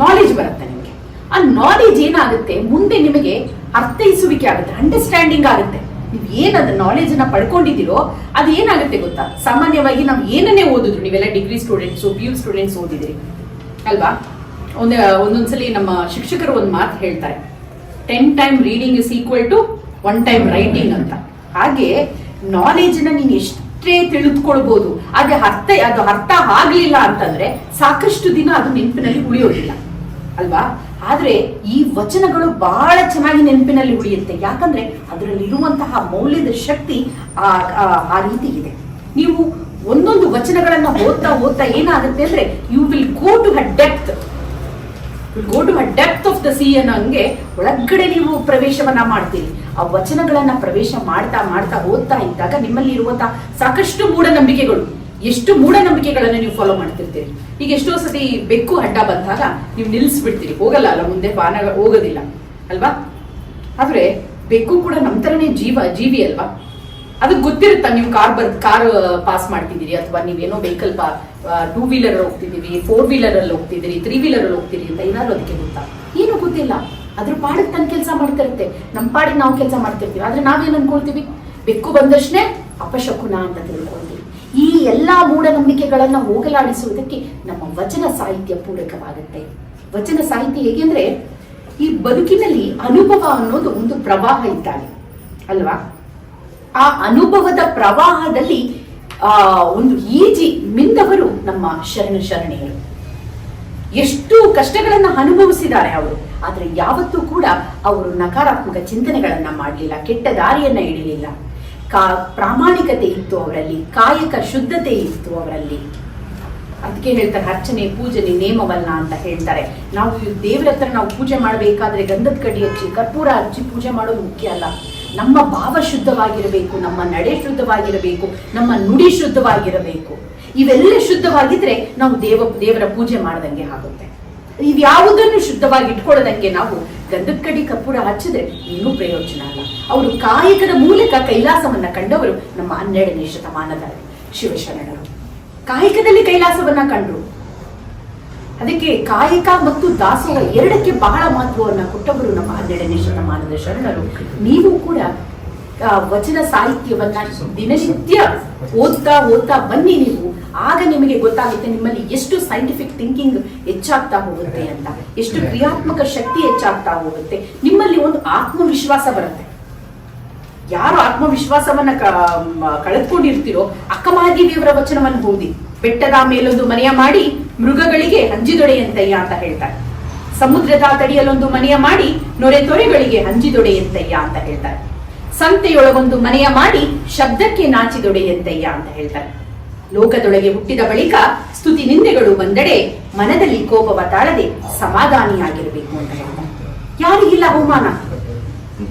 ನಾಲೆಜ್ ಬರುತ್ತೆ ನಿಮಗೆ. ಆ ನಾಲೆಜ್ ಏನಾಗುತ್ತೆ, ಮುಂದೆ ನಿಮಗೆ ಅರ್ಥೈಸುವಿಕೆ ಆಗುತ್ತೆ ಅಂಡರ್ಸ್ಟ್ಯಾಂಡಿಂಗ್ ಆಗುತ್ತೆ. ನೀವು ಏನದ ನಾಲೆಜ್ ಅನ್ನ ಪಡ್ಕೊಂಡಿದ್ದೀರೋ ಅದು ಏನಾಗುತ್ತೆ ಗೊತ್ತಾ? ಸಾಮಾನ್ಯವಾಗಿ ನಾವು ಏನನ್ನೇ ಓದಿದ್ರು, ನೀವೆಲ್ಲ degree students P U students ಓದಿದಿರಿ ಅಲ್ವಾ? ಒಂದ್, ಒಂದೊಂದ್ಸಲಿ ನಮ್ಮ ಶಿಕ್ಷಕರು ಒಂದು ಮಾತು ಹೇಳ್ತಾರೆ. Ten time reading is equal to one time writing ಅಂತ. ಹಾಗೆ ನಾಲೆಜ್ನ ನೀನು ಎಷ್ಟೇ ತಿಳಿದುಕೊಳ್ಬಹುದು ಅದೇ ಅರ್ಥ, ಅದು ಅರ್ಥ ಆಗ್ಲಿಲ್ಲ ಅಂತಂದ್ರೆ ಸಾಕಷ್ಟು ದಿನ ಅದು ನೆನಪಿನಲ್ಲಿ ಉಳಿಯೋದಿಲ್ಲ, ಅಲ್ವಾ? ಆದ್ರೆ ಈ ವಚನಗಳು ಬಹಳ ಚೆನ್ನಾಗಿ ನೆನಪಿನಲ್ಲಿ ಉಳಿಯುತ್ತೆ. ಯಾಕಂದ್ರೆ ಅದರಲ್ಲಿರುವಂತಹ ಮೌಲ್ಯದ ಶಕ್ತಿ ಆ, ಆ- ಆ ರೀತಿ ಇದೆ. ನೀವು ಒಂದೊಂದು ವಚನಗಳನ್ನ ಓದ್ತಾ ಓದ್ತಾ ಏನಾಗುತ್ತೆ ಅಂದ್ರೆ you will go to the depth go to the depth of the sea ಅನ್ನೋ ಹಂಗೆ ಒಳಗಡೆ ನೀವು ಪ್ರವೇಶವನ್ನ ಮಾಡ್ತೀರಿ. ಆ ವಚನಗಳನ್ನ ಪ್ರವೇಶ ಮಾಡ್ತಾ ಮಾಡ್ತಾ ಓದ್ತಾ ಇದ್ದಾಗ ನಿಮ್ಮಲ್ಲಿ ಇರುವಂತಹ ಸಾಕಷ್ಟು ಮೂಢನಂಬಿಕೆಗಳು. ಎಷ್ಟು ಮೂಢನಂಬಿಕೆಗಳನ್ನ ನೀವು ಫಾಲೋ ಮಾಡ್ತಿರ್ತೀರಿ? ಈಗ ಎಷ್ಟೋ ಸತಿ ಬೆಕ್ಕು ಅಡ್ಡ ಬಂದಾಗ ನೀವು ನಿಲ್ಲಿಸ್ಬಿಡ್ತೀರಿ ಹೋಗಲ್ಲ ಅಲ್ಲ, ಮುಂದೆ ಪಾನ ಹೋಗೋದಿಲ್ಲ. ಅಲ್ವಾ? ಆದ್ರೆ ಬೆಕ್ಕು ಕೂಡ ನಮ್ಮ ಥರನೇ ಜೀವ, ಜೀವಿ ಅಲ್ವಾ? ಅದಕ್ಕೆ ಗೊತ್ತಿರುತ್ತಾ ನೀವು ಕಾರ್ ಬರ್, ಕಾರ್ ಪಾಸ್ ಮಾಡ್ತಿದ್ದೀರಿ ಅಥವಾ ನೀವೇನೋ ವೆಹಿಕಲ್ ಟೂ ವೀಲರ್ ಹೋಗ್ತಿದ್ದೀವಿ ಫೋರ್ ವೀಲರ್ ಅಲ್ಲಿ ಹೋಗ್ತಿದ್ದೀರಿ ತ್ರೀ ವೀಲರ್ ಅಲ್ಲಿ ಹೋಗ್ತೀರಿ ಅಂತ ಏನಾದ್ರು ಅದಕ್ಕೆ ಗೊತ್ತಾ? ಏನು ಗೊತ್ತಿಲ್ಲ. ಅದ್ರ ಪಾಡಿಗೆ ತನ್ನ ಕೆಲಸ ಮಾಡ್ತಿರುತ್ತೆ. ನಮ್ಮ ಪಾಡಿಗೆ ನಾವು ಕೆಲಸ ಮಾಡ್ತಿರ್ತೀವಿ. ಆದ್ರೆ ನಾವೇನ್ ಅನ್ಕೊಳ್ತೀವಿ? ಬೆಕ್ಕು ಬಂದಷ್ಟೇ ಅಪಶಕುನ ಅಂತ ತಿಳ್ಕೊಳ್ತೀವಿ. ಈ ಎಲ್ಲ ಮೂಢನಂಬಿಕೆಗಳನ್ನು ಹೋಗಲಾಡಿಸುವುದಕ್ಕೆ ನಮ್ಮ ವಚನ ಸಾಹಿತ್ಯ ಪೂರಕವಾಗುತ್ತೆ. ವಚನ ಸಾಹಿತ್ಯ ಹೇಗೆಂದ್ರೆ ಈ ಬದುಕಿನಲ್ಲಿ ಅನುಭವ ಅನ್ನೋದು ಒಂದು ಪ್ರವಾಹ ಇದ್ದಾನೆ, ಅಲ್ವಾ? ಆ ಅನುಭವದ ಪ್ರವಾಹದಲ್ಲಿ, ಆ, ಒಂದು ಈಜಿ ಮಿಂದವರು ನಮ್ಮ ಶರಣ ಶರಣೆಯರು. ಎಷ್ಟು ಕಷ್ಟಗಳನ್ನು ಅನುಭವಿಸಿದ್ದಾರೆ ಅವರು, ಆದರೆ ಯಾವತ್ತೂ ಕೂಡ ಅವರು ನಕಾರಾತ್ಮಕ ಚಿಂತನೆಗಳನ್ನ ಮಾಡಲಿಲ್ಲ, ಕೆಟ್ಟ ದಾರಿಯನ್ನ ಹಿಡಿಲಿಲ್ಲ ಕಾ ಪ್ರಾಮಾಣಿಕತೆ ಇತ್ತು ಅವರಲ್ಲಿ, ಕಾಯಕ ಶುದ್ಧತೆ ಇತ್ತು ಅವರಲ್ಲಿ. ಅದಕ್ಕೆ ಹೇಳ್ತಾರೆ, ಅರ್ಚನೆ, ಪೂಜನೆ ನೇಮವಲ್ಲ ಅಂತ ಹೇಳ್ತಾರೆ. ನಾವು ದೇವರ ಹತ್ರ ನಾವು ಪೂಜೆ ಮಾಡಬೇಕಾದ್ರೆ ಗಂಧದ ಕಡಿ ಹಚ್ಚಿ, ಕರ್ಪೂರ ಹಚ್ಚಿ ಪೂಜೆ ಮಾಡೋದು ಮುಖ್ಯ ಅಲ್ಲ. ನಮ್ಮ ಭಾವ ಶುದ್ಧವಾಗಿರಬೇಕು, ನಮ್ಮ ನಡೆ ಶುದ್ಧವಾಗಿರಬೇಕು, ನಮ್ಮ ನುಡಿ ಶುದ್ಧವಾಗಿರಬೇಕು. ಇವೆಲ್ಲ ಶುದ್ಧವಾಗಿದ್ರೆ ನಾವು ದೇವ, ದೇವರ ಪೂಜೆ ಮಾಡ್ದಂಗೆ ಆಗುತ್ತೆ. ಇವ್ಯಾವುದನ್ನು ಶುದ್ಧವಾಗಿ ಇಟ್ಕೊಳ್ಳೋದಕ್ಕೆ ನಾವು ಗಂಧದ ಕಡಿ ಕಪ್ಪುಡ ಹಚ್ಚಿದ್ರೆ ಏನೂ ಪ್ರಯೋಜನ ಅಲ್ಲ. ಅವರು ಕಾಯಕದ ಮೂಲಕ ಕೈಲಾಸವನ್ನ ಕಂಡವರು ನಮ್ಮ ಹನ್ನೆರಡನೇ ಶತಮಾನದ ಶಿವಶರಣರು. ಕಾಯಕದಲ್ಲಿ ಕೈಲಾಸವನ್ನ ಕಂಡ್ರು. ಅದಕ್ಕೆ ಕಾಯಕ ಮತ್ತು ದಾಸೋಹ ಎರಡಕ್ಕೆ ಬಹಳ ಮಹತ್ವವನ್ನ ಕೊಟ್ಟವರು ನಮ್ಮ ಹನ್ನೆರಡನೇ ಶತಮಾನದ ಶರಣರು. ನೀವು ಕೂಡ ವಚನ ಸಾಹಿತ್ಯವನ್ನ ದಿನನಿತ್ಯ ಓದ್ತಾ ಓದ್ತಾ ಬನ್ನಿ ನೀವು. ಆಗ ನಿಮಗೆ ಗೊತ್ತಾಗುತ್ತೆ ನಿಮ್ಮಲ್ಲಿ ಎಷ್ಟು ಸೈಂಟಿಫಿಕ್ ಥಿಂಕಿಂಗ್ ಹೆಚ್ಚಾಗ್ತಾ ಹೋಗುತ್ತೆ ಅಂತ. ಎಷ್ಟು ಕ್ರಿಯಾತ್ಮಕ ಶಕ್ತಿ ಹೆಚ್ಚಾಗ್ತಾ ಹೋಗುತ್ತೆ. ನಿಮ್ಮಲ್ಲಿ ಒಂದು ಆತ್ಮವಿಶ್ವಾಸ ಬರುತ್ತೆ. ಯಾರು ಆತ್ಮವಿಶ್ವಾಸವನ್ನ ಕ- ಅಕ್ಕಮಾಗಿ ದೇವರ ವಚನವನ್ನು ಓದಿ, ಬೆಟ್ಟದ ಮೇಲೊಂದು ಮನೆಯ ಮಾಡಿ ಮೃಗಗಳಿಗೆ ಹಂಜಿದೊಡೆಯಂತಯ್ಯ ಅಂತ ಹೇಳ್ತಾರೆ. ಸಮುದ್ರದ ತಡಿಯಲೊಂದು ಮನೆಯ ಮಾಡಿ ನೊರೆ ತೊರೆಗಳಿಗೆ ಹಂಜಿದೊಡೆಯಂತಯ್ಯ ಅಂತ ಹೇಳ್ತಾರೆ. ಸಂತೆಯೊಳಗೊಂದು ಮನೆಯ ಮಾಡಿ ಶಬ್ದಕ್ಕೆ ನಾಚಿದೊಡೆಯಂತಯ್ಯ ಅಂತ ಹೇಳ್ತಾರೆ. ಲೋಕದೊಳಗೆ ಹುಟ್ಟಿದ ಬಳಿಕ ಸ್ತುತಿ ನಿಂದೆಗಳು ಬಂದಡೆ ಮನದಲ್ಲಿ ಕೋಪವ ತಾಳದೆ ಸಮಾಧಾನಿಯಾಗಿರಬೇಕು ಅಂತ ಹೇಳ್ತಾರೆ. ಯಾರಿಗಿಲ್ಲ ಅವಮಾನ.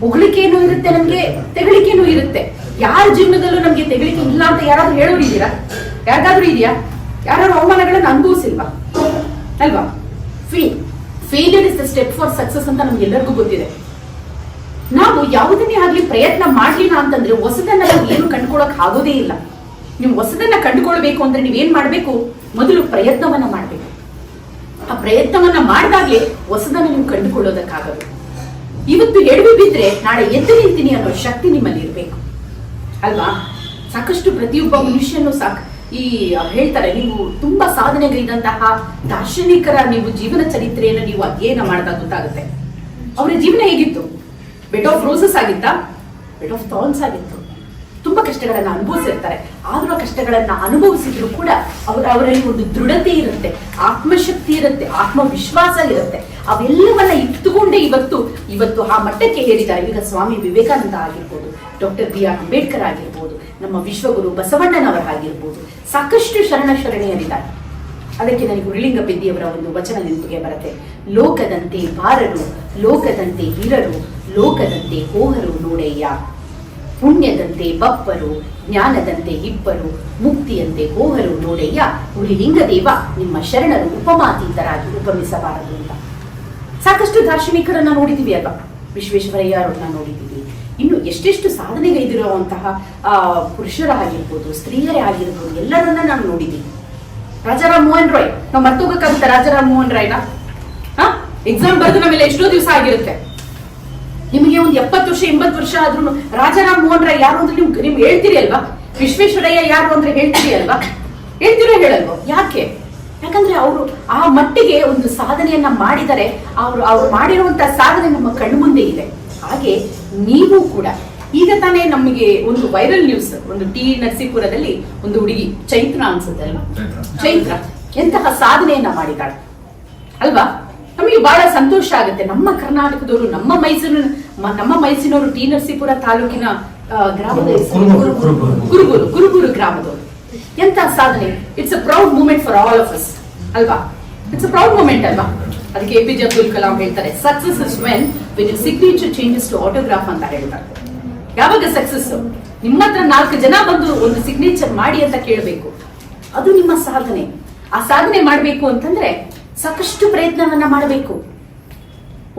ಹೊಗಳಿಕೆನೂ ಇರುತ್ತೆ ನಮ್ಗೆ, ತೆಗಳಿಕೆನೂ ಇರುತ್ತೆ. ಯಾರ ಜೀವನದಲ್ಲೂ ನಮ್ಗೆ ತೆಗಳಿಕೆ ಇಲ್ಲ ಅಂತ ಯಾರಾದ್ರೂ ಹೇಳೋರು ಇದೀರಾ ಯಾರಿಗಾದ್ರೂ ಇದೆಯಾ ಯಾರು ಅವಮಾನಗಳನ್ನ ಅನುಭವಿಸಿಲ್ವಾ? ಅಲ್ವಾ? Fee failure is the step for success ಅಂತ ನಮ್ಗೆಲ್ಲರಿಗೂ ಗೊತ್ತಿದೆ. ನಾವು ಯಾವುದನ್ನೇ ಆಗ್ಲಿ ಪ್ರಯತ್ನ ಮಾಡ್ಲಿಲ್ಲ ಅಂತಂದ್ರೆ ಹೊಸದನ್ನ ನಾವು ಏನು ಕಂಡುಕೊಳ್ಳಕ್ ಆಗೋದೇ ಇಲ್ಲ. ನೀವು ಹೊಸದನ್ನ ಕಂಡುಕೊಳ್ಬೇಕು ಅಂದ್ರೆ ನೀವೇನ್ ಮಾಡ್ಬೇಕು? ಮೊದಲು ಪ್ರಯತ್ನವನ್ನ ಮಾಡ್ಬೇಕು. ಆ ಪ್ರಯತ್ನವನ್ನ ಮಾಡಿದಾಗ್ಲೇ ಹೊಸದನ್ನ ನೀವು ಕಂಡುಕೊಳ್ಳೋದಕ್ಕಾಗದು ಇವತ್ತು ಎಡವಿ ಬಿದ್ರೆ ನಾಳೆ ಎದ್ದು ನಿಂತೀನಿ ಅನ್ನೋ ಶಕ್ತಿ ನಿಮ್ಮಲ್ಲಿ ಇರಬೇಕು. ಅಲ್ವಾ? ಸಾಕಷ್ಟು ಪ್ರತಿಯೊಬ್ಬ ಮನುಷ್ಯನು ಸಾಕ್ ಈ ಹೇಳ್ತಾರೆ, ನೀವು ತುಂಬಾ ಸಾಧನೆಗೈದಂತಹ ದಾರ್ಶನಿಕರ ನೀವು ಜೀವನ ಚರಿತ್ರೆಯನ್ನು ನೀವು ಅಧ್ಯಯನ ಮಾಡಿದಾಗ ಗೊತ್ತಾಗುತ್ತೆ. ಅವರ ಜೀವನ ಹೇಗಿತ್ತು? ಬೆಡ್ ಆಫ್ ರೋಸಸ್ ಆಗಿತ್ತಾ? ಬೆಟ್ ಆಫ್ ಥಾನ್ಸ್ ಆಗಿತ್ತು. ತುಂಬಾ ಕಷ್ಟಗಳನ್ನ ಅನುಭವಿಸಿರ್ತಾರೆ. ಆದ್ರೂ ಕಷ್ಟಗಳನ್ನು ಕಷ್ಟಗಳನ್ನ ಅನುಭವಿಸಿದ್ರು ಕೂಡ ಅವ್ರ, ಅವರಲ್ಲಿ ಒಂದು ದೃಢತೆ ಇರುತ್ತೆ, ಆತ್ಮಶಕ್ತಿ ಇರುತ್ತೆ, ಆತ್ಮವಿಶ್ವಾಸ ಇರುತ್ತೆ. ಅವೆಲ್ಲವನ್ನ ಇಟ್ಟುಕೊಂಡೇ ಇವತ್ತು ಇವತ್ತು ಆ ಮಟ್ಟಕ್ಕೆ ಏರಿದ್ದಾರೆ. ಈಗ ಸ್ವಾಮಿ ವಿವೇಕಾನಂದ ಆಗಿರ್ಬೋದು, ಡಾಕ್ಟರ್ ಬಿ ಆರ್ ಅಂಬೇಡ್ಕರ್ ಆಗಿರ್ಬೋದು, ನಮ್ಮ ವಿಶ್ವಗುರು ಬಸವಣ್ಣನವರಾಗಿರ್ಬೋದು, ಸಾಕಷ್ಟು ಶರಣ ಶರಣೆಯರಿದ್ದಾರೆ. ಅದಕ್ಕೆ ನನಗೆ ಉರುಳಿಂಗ ಬಿದ್ದಿಯವರ ಒಂದು ವಚನ ನೆನಪಿಗೆ ಬರುತ್ತೆ. ಲೋಕದಂತೆ ಬಾರರು, ಲೋಕದಂತೆ ಹಿರರು ಲೋಕದಂತೆ ಹೋಹರು ನೋಡಯ್ಯ. ಪುಣ್ಯದಂತೆ ಬಪ್ಪರು ಜ್ಞಾನದಂತೆ ಇಬ್ಬರು ಮುಕ್ತಿಯಂತೆ ಹೋಹರು ನೋಡಯ್ಯ. ಉಳಿಲಿಂಗದೇವ ನಿಮ್ಮ ಶರಣರು ಉಪಮಾತೀತರಾಗಿ ಉಪಮಿಸಬಾರದು ಅಂತ. ಸಾಕಷ್ಟು ದಾರ್ಶನಿಕರನ್ನ ನೋಡಿದೀವಿ ಅಲ್ವಾ? ವಿಶ್ವೇಶ್ವರಯ್ಯ ನೋಡಿದ್ದೀವಿ ನೋಡಿದೀವಿ. ಇನ್ನು ಎಷ್ಟೆಷ್ಟು ಸಾಧನೆಗೈದಿರುವಂತಹ ಆ, ಪುರುಷರಾಗಿರ್ಬೋದು ಸ್ತ್ರೀಯರೇ ಆಗಿರ್ಬೋದು ಎಲ್ಲರನ್ನ ನಾವು ನೋಡಿದೀವಿ. ರಾಜಾರಾಮ್ ಮೋಹನ್ ರಾಯ್ ನಾವು ಮರ್ತೋಗಕ್ಕಾಗುತ್ತೆ ರಾಜಾರಾಮ್ ಮೋಹನ್ ರಾಯ್ನ? ಎಕ್ಸಾಮ್ ಬರೆದು ನಮ್ಮೆಲ್ಲ ಎಷ್ಟೋ ದಿವಸ ಆಗಿರುತ್ತೆ. ನಿಮಗೆ ಒಂದು ಎಪ್ಪತ್ತು ವರ್ಷ, ಎಂಬತ್ತು ವರ್ಷ ಆದ್ರೂ ರಾಜಾರಾಮ್ ಮೋಹನ್ ರಾಯ್ ಯಾರು ಅಂದ್ರೆ ನಿಮ್ಗೆ ನಿಮ್ಗೆ ಹೇಳ್ತೀರಿ ಅಲ್ವಾ? ವಿಶ್ವೇಶ್ವರಯ್ಯ ಯಾರು ಅಂದ್ರೆ ಹೇಳ್ತೀರಿ ಅಲ್ವಾ? ಹೇಳ್ತೀರೋ ಹೇಳಲ್ವೋ? ಯಾಕೆ? ಯಾಕಂದ್ರೆ ಅವರು ಆ ಮಟ್ಟಿಗೆ ಒಂದು ಸಾಧನೆಯನ್ನ ಮಾಡಿದರೆ ಅವರು ಅವ್ರು ಮಾಡಿರುವಂತ ಸಾಧನೆ ನಮ್ಮ ಕಣ್ಣು ಮುಂದೆ ಇದೆ. ಹಾಗೆ ನೀವು ಕೂಡ, ಈಗ ತಾನೇ ನಮಗೆ ಒಂದು ವೈರಲ್ ನ್ಯೂಸ್ ಒಂದು ಟಿ ನರಸೀಪುರದಲ್ಲಿ ಒಂದು ಹುಡುಗಿ, ಚೈತ್ರ ಅನ್ಸುತ್ತೆ ಅಲ್ವಾ? ಚೈತ್ರ, ಎಂತಹ ಸಾಧನೆಯನ್ನ ಮಾಡಿದಾಳೆ ಅಲ್ವಾ? ನಮಗೆ ಬಹಳ ಸಂತೋಷ ಆಗುತ್ತೆ. ನಮ್ಮ ಕರ್ನಾಟಕದವರು, ನಮ್ಮ ಮೈಸೂರಿನ ನಮ್ಮ ಮೈಸೂರಿನವರು ಟಿ ನರಸೀಪುರ ತಾಲೂಕಿನ ಗ್ರಾಮದ ಗುರುಗುರು. ಕುರುಬೂರು ಕುರುಬೂರು. ಗ್ರಾಮದವರು. ಎಂತ ಸಾಧನೆ. It's a proud moment for all of us ಅಲ್ವಾ? ಇಟ್ಸ್ ಅ ಪ್ರೌಡ್ ಮೂಮೆಂಟ್ ಅಲ್ವಾ? ಅದಕ್ಕೆ A P J Abdul Kalam ಹೇಳ್ತಾರೆ success is when with signature changes to autograph ಅಂತ ಹೇಳ್ತಾರೆ. ಯಾವಾಗ ಸಕ್ಸಸ್ ನಿಮ್ಮ ಹತ್ರ ನಾಲ್ಕು ಜನ ಬಂದು ಒಂದು ಸಿಗ್ನೇಚರ್ ಮಾಡಿ ಅಂತ ಕೇಳಬೇಕು. ಅದು ನಿಮ್ಮ ಸಾಧನೆ. ಆ ಸಾಧನೆ ಮಾಡಬೇಕು ಅಂತಂದ್ರೆ ಸಾಕಷ್ಟು ಪ್ರಯತ್ನವನ್ನ ಮಾಡಬೇಕು.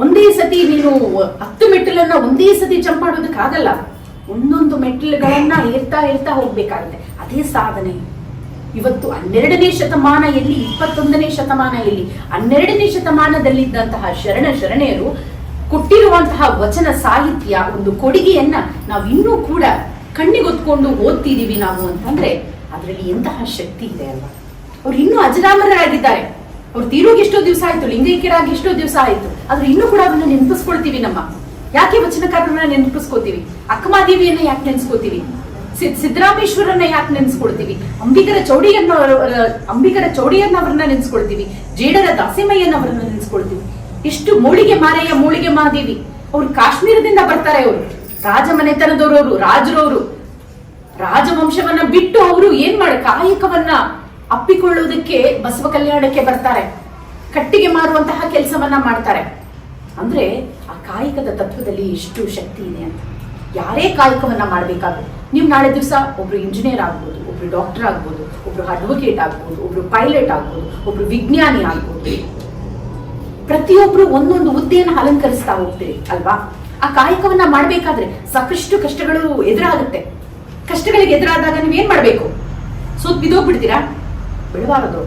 ಒಂದೇ ಸತಿ ನೀನು ಹತ್ತು ಮೆಟ್ಟಿಲನ್ನ ಒಂದೇ ಸತಿ ಜಂಪ್ ಮಾಡೋದಕ್ಕಾಗಲ್ಲ ಒಂದೊಂದು ಮೆಟ್ಟಿಲುಗಳನ್ನ ಏರ್ತಾ ಏರ್ತಾ ಹೋಗ್ಬೇಕಾಗುತ್ತೆ. ಅದೇ ಸಾಧನೆ. ಇವತ್ತು ಹನ್ನೆರಡನೇ ಶತಮಾನ ಎಲ್ಲಿ, ಇಪ್ಪತ್ತೊಂದನೇ ಶತಮಾನ ಎಲ್ಲಿ, ಹನ್ನೆರಡನೇ ಶತಮಾನದಲ್ಲಿದ್ದಂತಹ ಶರಣ ಶರಣೆಯರು ಕೊಟ್ಟಿರುವಂತಹ ವಚನ ಸಾಹಿತ್ಯ, ಒಂದು ಕೊಡುಗೆಯನ್ನ ನಾವು ಇನ್ನೂ ಕೂಡ ಕಣ್ಣಿಗೊತ್ಕೊಂಡು ಓದ್ತಿದೀವಿ ನಾವು ಅಂತಂದ್ರೆ ಅದರಲ್ಲಿ ಎಂತಹ ಶಕ್ತಿ ಇದೆ ಅಲ್ವಾ? ಅವ್ರು ಇನ್ನೂ ಅಜರಾಮರರಾಗಿದ್ದಾರೆ. ಅವ್ರು ತೀರೋಗಿ ಎಷ್ಟೋ ದಿವಸ ಆಯ್ತು, ಲಿಂಗೈಕ್ಯರಾಗಿ ಎಷ್ಟೋ ದಿವಸ ಆಯ್ತು, ಆದ್ರೆ ಇನ್ನೂ ಕೂಡ ಅವ್ರನ್ನ ನೆನಪಿಸ್ಕೊಳ್ತೀವಿ ನಮ್ಮ. ಯಾಕೆ ವಚನಕಾರರನ್ನ ನೆನಪಿಸ್ಕೋತೀವಿ ಅಕ್ಕಮಾದೇವಿಯನ್ನ ಯಾಕೆ ನೆನ್ಸ್ಕೋತೀವಿ ಸಿದ್- ಸಿದ್ದರಾಮೇಶ್ವರನ್ನ ಯಾಕೆ ನೆನ್ಸ್ಕೊಳ್ತೀವಿ? ಅಂಬಿಕರ ಚೌಡಿಯನ್ನ ಅಂಬಿಕರ ಚೌಡಿಯನ್ನ ಅವ್ರನ್ನ ನೆನ್ಸ್ಕೊಳ್ತೀವಿ. ಜೇಡರ ದಾಸಿಮಯ್ಯನ ಅವ್ರನ್ನ ನೆನೆಸ್ಕೊಳ್ತೀವಿ. ಎಷ್ಟು ಮೂಳಿಗೆ ಮಾರಯ್ಯ, ಮೂಳಿಗೆ ಮಾದೇವಿ. ಅವ್ರು ಕಾಶ್ಮೀರದಿಂದ ಬರ್ತಾರೆ ಅವರು. ರಾಜಮನೆತನದವರು ಅವರು, ರಾಜರವರು. ರಾಜವಂಶವನ್ನ ಬಿಟ್ಟು ಅವರು ಏನ್ ಮಾಡ ಕಾಯಕವನ್ನ ಅಪ್ಪಿಕೊಳ್ಳುವುದಕ್ಕೆ ಬಸವ ಕಲ್ಯಾಣಕ್ಕೆ ಬರ್ತಾರೆ. ಕಟ್ಟಿಗೆ ಮಾರುವಂತಹ ಕೆಲಸವನ್ನ ಮಾಡ್ತಾರೆ. ಅಂದ್ರೆ ಆ ಕಾಯಕದ ತತ್ವದಲ್ಲಿ ಎಷ್ಟು ಶಕ್ತಿ ಇದೆ ಅಂತ. ಯಾರೇ ಕಾಯಕವನ್ನ ಮಾಡ್ಬೇಕಾದ್ರೆ, ನೀವು ನಾಳೆ ದಿವಸ ಒಬ್ರು ಇಂಜಿನಿಯರ್ ಆಗ್ಬೋದು, ಒಬ್ರು ಡಾಕ್ಟರ್ ಆಗ್ಬೋದು, ಒಬ್ರು ಅಡ್ವೊಕೇಟ್ ಆಗ್ಬೋದು, ಒಬ್ರು ಪೈಲಟ್ ಆಗ್ಬೋದು, ಒಬ್ರು ವಿಜ್ಞಾನಿ ಆಗ್ಬೋದು. ಪ್ರತಿಯೊಬ್ರು ಒಂದೊಂದು ಹುದ್ದೆಯನ್ನು ಅಲಂಕರಿಸ್ತಾ ಹೋಗ್ತೀರಿ, ಅಲ್ವಾ? ಆ ಕಾಯಕವನ್ನ ಮಾಡ್ಬೇಕಾದ್ರೆ ಸಾಕಷ್ಟು ಕಷ್ಟಗಳು ಎದುರಾಗುತ್ತೆ. ಕಷ್ಟಗಳಿಗೆ ಎದುರಾದಾಗ ನೀವೇನ್ ಮಾಡ್ಬೇಕು? ಸೋತ್ ಬಿದ್ದೋಗ್ಬಿಡ್ತೀರಾ? ಬಿಡಬಾರದು.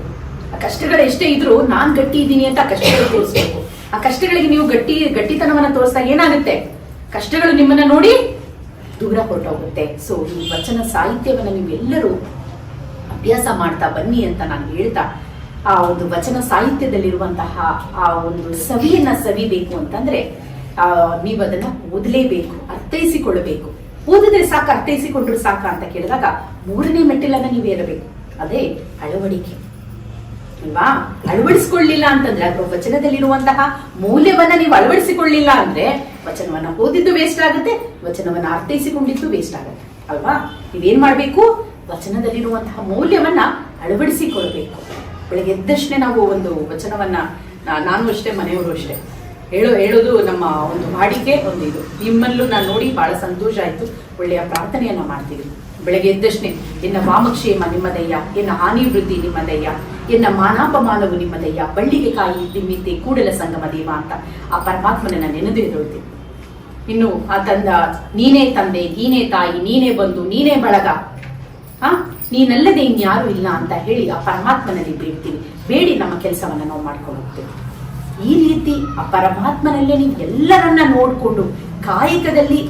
ಆ ಕಷ್ಟಗಳು ಎಷ್ಟೇ ಇದ್ರು ನಾನ್ ಗಟ್ಟಿ ಇದ್ದೀನಿ ಅಂತ ಕಷ್ಟಗಳು ತೋರಿಸ್ಬೇಕು. ಆ ಕಷ್ಟಗಳಿಗೆ ನೀವು ಗಟ್ಟಿ, ಗಟ್ಟಿತನವನ್ನ ತೋರಿಸ್ತಾ ಏನಾಗುತ್ತೆ? ಕಷ್ಟಗಳು ನಿಮ್ಮನ್ನ ನೋಡಿ ದೂರ ಹೊರಟೋಗುತ್ತೆ. ಸೊ ಈ ವಚನ ಸಾಹಿತ್ಯವನ್ನ ನೀವೆಲ್ಲರೂ ಅಭ್ಯಾಸ ಮಾಡ್ತಾ ಬನ್ನಿ ಅಂತ ನಾನು ಹೇಳ್ತಾ, ಆ ಒಂದು ವಚನ ಸಾಹಿತ್ಯದಲ್ಲಿರುವಂತಹ ಆ ಒಂದು ಸವಿಯನ್ನ ಸವಿಬೇಕು ಅಂತಂದ್ರೆ, ಆ ನೀವು ಅದನ್ನ ಓದಲೇಬೇಕು, ಅರ್ಥೈಸಿಕೊಳ್ಳಬೇಕು. ಓದಿದ್ರೆ ಸಾಕು, ಅರ್ಥೈಸಿಕೊಂಡ್ರು ಸಾಕ ಅಂತ ಕೇಳಿದಾಗ ಮೂರನೇ ಮೆಟ್ಟಿಲನ್ನ ನೀವು ಏರಬೇಕು. ಅದೇ ಅಳವಡಿಕೆ. ಅಲ್ವಾ? ಅಳವಡಿಸಿಕೊಳ್ಳಿಲ್ಲ ಅಂತಂದ್ರೆ, ಅಥವಾ ವಚನದಲ್ಲಿರುವಂತಹ ಮೌಲ್ಯವನ್ನ ನೀವು ಅಳವಡಿಸಿಕೊಳ್ಳಿಲ್ಲ ಅಂದ್ರೆ ವಚನವನ್ನ ಓದಿದ್ದು ವೇಸ್ಟ್ ಆಗುತ್ತೆ, ವಚನವನ್ನ ಅರ್ಥೈಸಿಕೊಂಡಿದ್ದು ವೇಸ್ಟ್ ಆಗುತ್ತೆ. ಅಲ್ವಾ? ನೀವೇನ್ ಮಾಡ್ಬೇಕು? ವಚನದಲ್ಲಿರುವಂತಹ ಮೌಲ್ಯವನ್ನ ಅಳವಡಿಸಿಕೊಳ್ಬೇಕು. ಬೆಳಗ್ಗೆ ಎದ್ದಷ್ಟೇ ನಾವು ಒಂದು ವಚನವನ್ನ ನಾನು ಅಷ್ಟೇ, ಮನೆಯವರು ಅಷ್ಟೇ, ಹೇಳೋ, ಹೇಳೋದು ನಮ್ಮ ಒಂದು ವಾಡಿಕೆ, ಒಂದು ಇದು. ನಿಮ್ಮಲ್ಲೂ ನಾನು ನೋಡಿ, ಬಹಳ ಸಂತೋಷ ಆಯ್ತು. ಒಳ್ಳೆಯ ಪ್ರಾರ್ಥನೆಯನ್ನ ಮಾಡ್ತೀವಿ. ಬೆಳಗ್ಗೆ ಎದ್ದಷ್ಟೇ ಎನ್ನ ವಾಮಕ್ಷೇಮ ನಿಮ್ಮದಯ್ಯ ಎನ್ನ ಹಾನಿ ವೃದ್ಧಿ ನಿಮ್ಮದಯ್ಯ ಎನ್ನ ಮಾನಾಪಮಾನವು ನಿಮ್ಮದಯ್ಯ ಬಳ್ಳಿಗೆ ಕಾಯಿ ದಿಮ್ಮಿದ್ದೆ ಕೂಡಲ ಸಂಗಮ ದೇವ ಅಂತ ಆ ಪರಮಾತ್ಮನನ್ನ ನೆನೆದು ಹೇಳುತ್ತೆ ಇನ್ನು ಆ ತಂದ, ನೀನೇ ತಂದೆ, ನೀನೇ ತಾಯಿ, ನೀನೇ ಬಂದು ನೀನೇ ಬಳಗ, ಆ? ನೀನಲ್ಲದೆ ಇನ್ಯಾರು ಇಲ್ಲ ಅಂತ ಹೇಳಿ ಆ ಪರಮಾತ್ಮನಲ್ಲಿ ಬೇಡ್ತೀನಿ. ಬೇಡಿ ನಮ್ಮ ಕೆಲಸವನ್ನ ನಾವು ಮಾಡ್ಕೊಂಡು ಈ ರೀತಿ ಆ ಪರಮಾತ್ಮನಲ್ಲೇ ನೀವು ಎಲ್ಲರನ್ನ ನೋಡಿಕೊಂಡು ಕಾಯಕದಲ್ಲಿ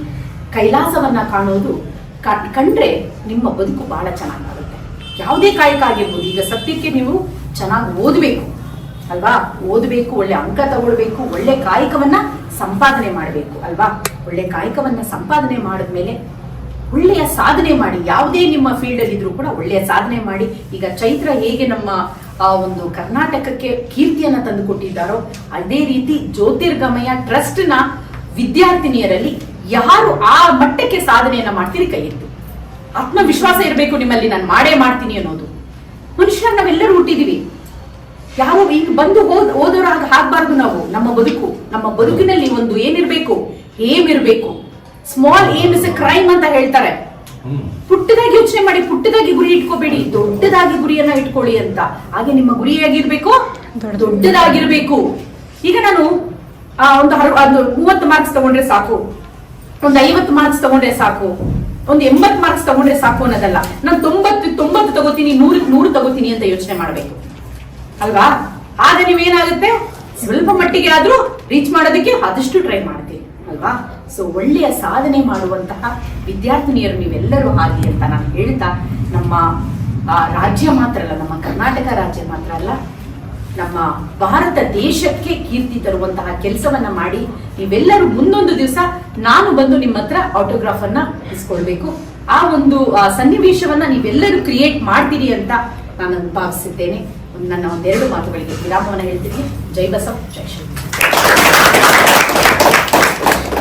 ಕೈಲಾಸವನ್ನ ಕಾಣೋದು ಕಂಡ್ರೆ ನಿಮ್ಮ ಬದುಕು ಬಹಳ ಚೆನ್ನಾಗಾಗುತ್ತೆ. ಯಾವುದೇ ಕಾಯಕ ಆಗಿರ್ಬೋದು, ಈಗ ಸತ್ಯಕ್ಕೆ ನೀವು ಚೆನ್ನಾಗಿ ಓದಬೇಕು, ಅಲ್ವಾ? ಓದಬೇಕು, ಒಳ್ಳೆ ಅಂಕ ತಗೊಳ್ಬೇಕು, ಒಳ್ಳೆ ಕಾಯಕವನ್ನ ಸಂಪಾದನೆ ಮಾಡಬೇಕು, ಅಲ್ವಾ? ಒಳ್ಳೆ ಕಾಯಕವನ್ನ ಸಂಪಾದನೆ ಮಾಡಿದ್ಮೇಲೆ ಒಳ್ಳೆಯ ಸಾಧನೆ ಮಾಡಿ, ಯಾವುದೇ ನಿಮ್ಮ ಫೀಲ್ಡ್ ಅಲ್ಲಿ ಇದ್ರೂ ಕೂಡ ಒಳ್ಳೆಯ ಸಾಧನೆ ಮಾಡಿ, ಈಗ ಚೈತ್ರ ಹೇಗೆ ನಮ್ಮ, ಆ, ಒಂದು ಕರ್ನಾಟಕಕ್ಕೆ ಕೀರ್ತಿಯನ್ನ ತಂದು ಕೊಟ್ಟಿದ್ದಾರೋ, ಅದೇ ರೀತಿ ಜ್ಯೋತಿರ್ಗಮಯ ನ ವಿದ್ಯಾರ್ಥಿನಿಯರಲ್ಲಿ ಯಾರು ಆ ಮಟ್ಟಕ್ಕೆ ಸಾಧನೆಯನ್ನ ಮಾಡ್ತೀರಿ ಕೈ ಎತ್ತಿ ಆತ್ಮವಿಶ್ವಾಸ ಇರಬೇಕು ನಿಮ್ಮಲ್ಲಿ ನಾನು ಮಾಡೇ ಮಾಡ್ತೀನಿ ಅನ್ನೋದು. ಮನುಷ್ಯರ ನಾವೆಲ್ಲರೂ ಹುಟ್ಟಿದೀವಿ. ಯಾರು ಈಗ ಬಂದು ಓದ್ ಓದೋರಾಗ ಹಾಕ್ಬಾರ್ದು ನಾವು. ನಮ್ಮ ಬದುಕು ನಮ್ಮ ಬದುಕಿನಲ್ಲಿ ಒಂದು ಏನಿರ್ಬೇಕು ಏಮ್ ಇರಬೇಕು small aim is a crime ಅಂತ ಹೇಳ್ತಾರೆ. ಪುಟ್ಟದಾಗಿ ಯೋಚನೆ ಮಾಡಿ ಪುಟ್ಟದಾಗಿ ಗುರಿ ಇಟ್ಕೋಬೇಡಿ. ದೊಡ್ಡದಾಗಿ ಗುರಿಯನ್ನ ಇಟ್ಕೊಳ್ಳಿ ಅಂತ. ಹಾಗೆ ನಿಮ್ಮ ಗುರಿ ಹೇಗಿರ್ಬೇಕು ದೊಡ್ಡದಾಗಿರ್ಬೇಕು. ಈಗ ನಾನು ಆ, ಒಂದು ಮೂವತ್ತು ಮಾರ್ಕ್ಸ್ ತಗೊಂಡ್ರೆ ಸಾಕು. ಒಂದು ಐವತ್ತು ಮಾರ್ಕ್ಸ್ ತಗೊಂಡ್ರೆ ಸಾಕು. ಒಂದು ಎಂಬತ್ ಮಾರ್ಕ್ಸ್ ತಗೊಂಡ್ರೆ ಸಾಕು ಅನ್ನೋದಲ್ಲ. ನಾನು ತೊಂಬತ್ತು ತೊಂಬತ್ತು ತಗೋತೀನಿ ನೂರಕ್ಕೆ ನೂರು ತಗೋತೀನಿ ಅಂತ ಯೋಚನೆ ಮಾಡಬೇಕು. ಅಲ್ವಾ? ಆಗ ನೀವೇನಾಗುತ್ತೆ? ಸ್ವಲ್ಪ ಮಟ್ಟಿಗೆ ಆದ್ರೂ ರೀಚ್ ಮಾಡೋದಕ್ಕೆ ಆದಷ್ಟು ಟ್ರೈ ಮಾಡ್ತೀನಿ ಅಲ್ವಾ? ಸೊ ಒಳ್ಳೆಯ ಸಾಧನೆ ಮಾಡುವಂತಹ ವಿದ್ಯಾರ್ಥಿನಿಯರು ನೀವೆಲ್ಲರೂ ಆಗಿ ಅಂತ ನಾನು ಹೇಳ್ತಾ, ನಮ್ಮ ರಾಜ್ಯ ಮಾತ್ರ ಅಲ್ಲ, ನಮ್ಮ ಕರ್ನಾಟಕ ರಾಜ್ಯ ಮಾತ್ರ ಅಲ್ಲ ನಮ್ಮ ಭಾರತ ದೇಶಕ್ಕೆ ಕೀರ್ತಿ ತರುವಂತಹ ಕೆಲಸವನ್ನ ಮಾಡಿ ನೀವೆಲ್ಲರೂ ಮುಂದೊಂದು ದಿವಸ ನಾನು ಬಂದು ನಿಮ್ಮ ಹತ್ರ ಆಟೋಗ್ರಾಫ್ ಅನ್ನ ಇಸ್ಕೊಳ್ಬೇಕು. ಆ ಒಂದು ಸನ್ನಿವೇಶವನ್ನ ನೀವೆಲ್ಲರೂ ಕ್ರಿಯೇಟ್ ಮಾಡ್ತೀರಿ ಅಂತ ನಾನು ಭಾವಿಸಿದ್ದೇನೆ. ನನ್ನ ಒಂದೆರಡು ಮಾತುಗಳಿಗೆ ವಿರಾಮವನ್ನ ಹೇಳ್ತೀನಿ. ಜೈ ಬಸವ್, ಜೈ ಶ್ರೀ